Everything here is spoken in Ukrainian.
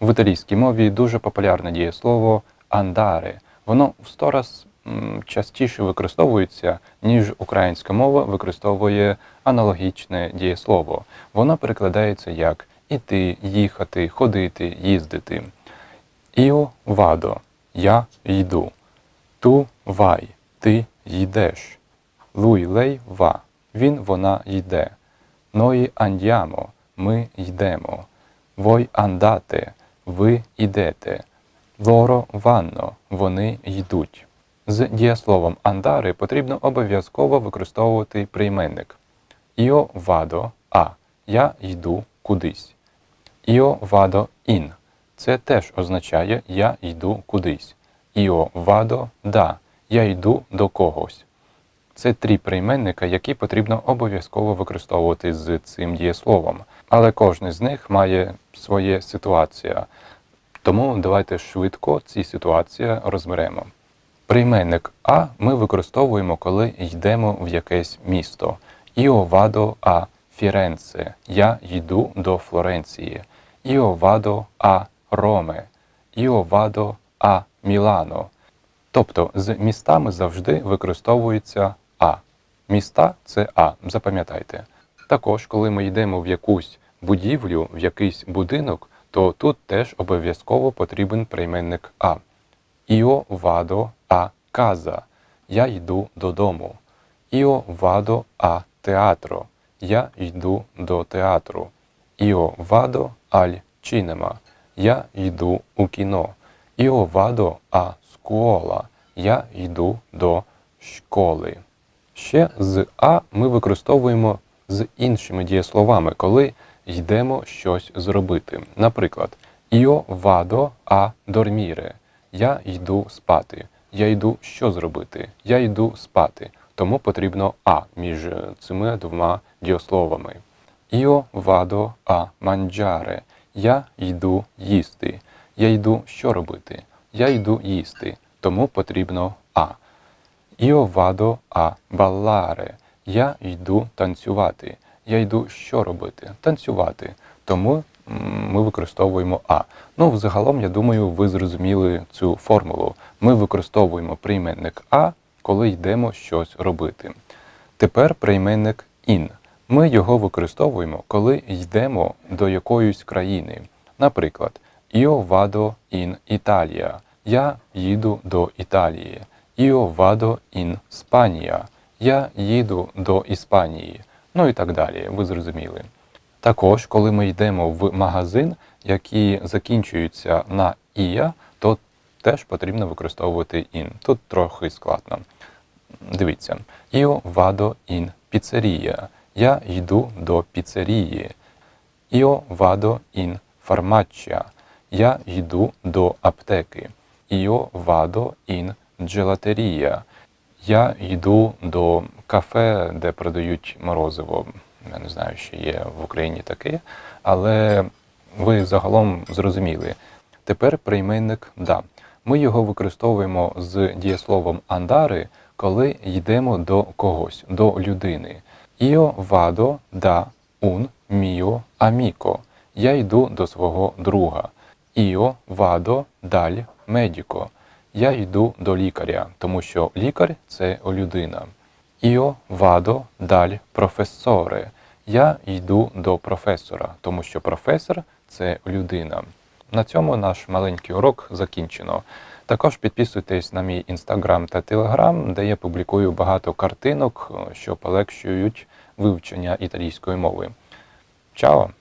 В італійській мові дуже популярне дієслово андаре. Воно в сто раз частіше використовується, ніж українська мова використовує аналогічне дієслово. Воно перекладається як іти, їхати, ходити, їздити. Іо вадо я йду. Ту вай ти йдеш. Луй лей ва він вона йде. Ной андямо ми йдемо. Вой андате ви йдете. Лоро ванно вони йдуть. З дієсловом андари потрібно обов'язково використовувати прийменник. Іо вадо а. Я йду кудись. Іо вадо ін. Це теж означає я йду кудись. Іо вадо да. Я йду до когось. Це три прийменника, які потрібно обов'язково використовувати з цим дієсловом. Але кожен з них має своє ситуація. Тому давайте швидко ці ситуації розберемо. Прийменник А ми використовуємо, коли йдемо в якесь місто. Іо вадо а Фіренце. Я йду до Флоренції. Іо вадо а Роме. Іо вадо а Мілано. Тобто з містами завжди використовується А. Міста це А, запам'ятайте. Також, коли ми йдемо в якусь будівлю, в якийсь будинок, то тут теж обов'язково потрібен прийменник А. Іо вадо а каза. Я йду додому. Іо вадо а театро. Я йду до театру. Іо вадо аль чинема. Я йду у кіно. Іо вадо а скуола. Я йду до школи. Ще з А ми використовуємо з іншими дієсловами, коли йдемо щось зробити. Наприклад, Io vado a dormire. Я йду спати. Я йду що зробити? Я йду спати. Тому потрібно А між цими двома дієсловами. Io vado a mangiare. Я йду їсти. Я йду що робити? Я йду їсти. Тому потрібно А. Io vado a ballare. Я йду танцювати. Я йду що робити? Танцювати. Тому ми використовуємо А. Ну, взагалом, я думаю, ви зрозуміли цю формулу. Ми використовуємо прийменник А, коли йдемо щось робити. Тепер прийменник ін. Ми його використовуємо, коли йдемо до якоїсь країни. Наприклад, Io vado in Italia. Я їду до Італії. Io vado in Spagna. Я їду до Іспанії. Ну і так далі. Ви зрозуміли. Також, коли ми йдемо в магазин, який закінчується на ія, то теж потрібно використовувати ін. Тут трохи складно. Дивіться, Io vado in pizzeria. Я йду до піцерії. Io vado in farmacia. Я йду до аптеки. Io vado in gelateria. Я йду до кафе, де продають морозиво. Я не знаю, чи є в Україні таке, але ви загалом зрозуміли. Тепер прийменник да. Ми його використовуємо з дієсловом андари, коли йдемо до когось, до людини. Io vado da un mio amico. Я йду до свого друга. Io vado dal medico. Я йду до лікаря, тому що лікар це людина. Io vado dal professore. Я йду до професора, тому що професор це людина. На цьому наш маленький урок закінчено. Також підписуйтесь на мій інстаграм та телеграм, де я публікую багато картинок, що полегшують вивчення італійської мови. Чао!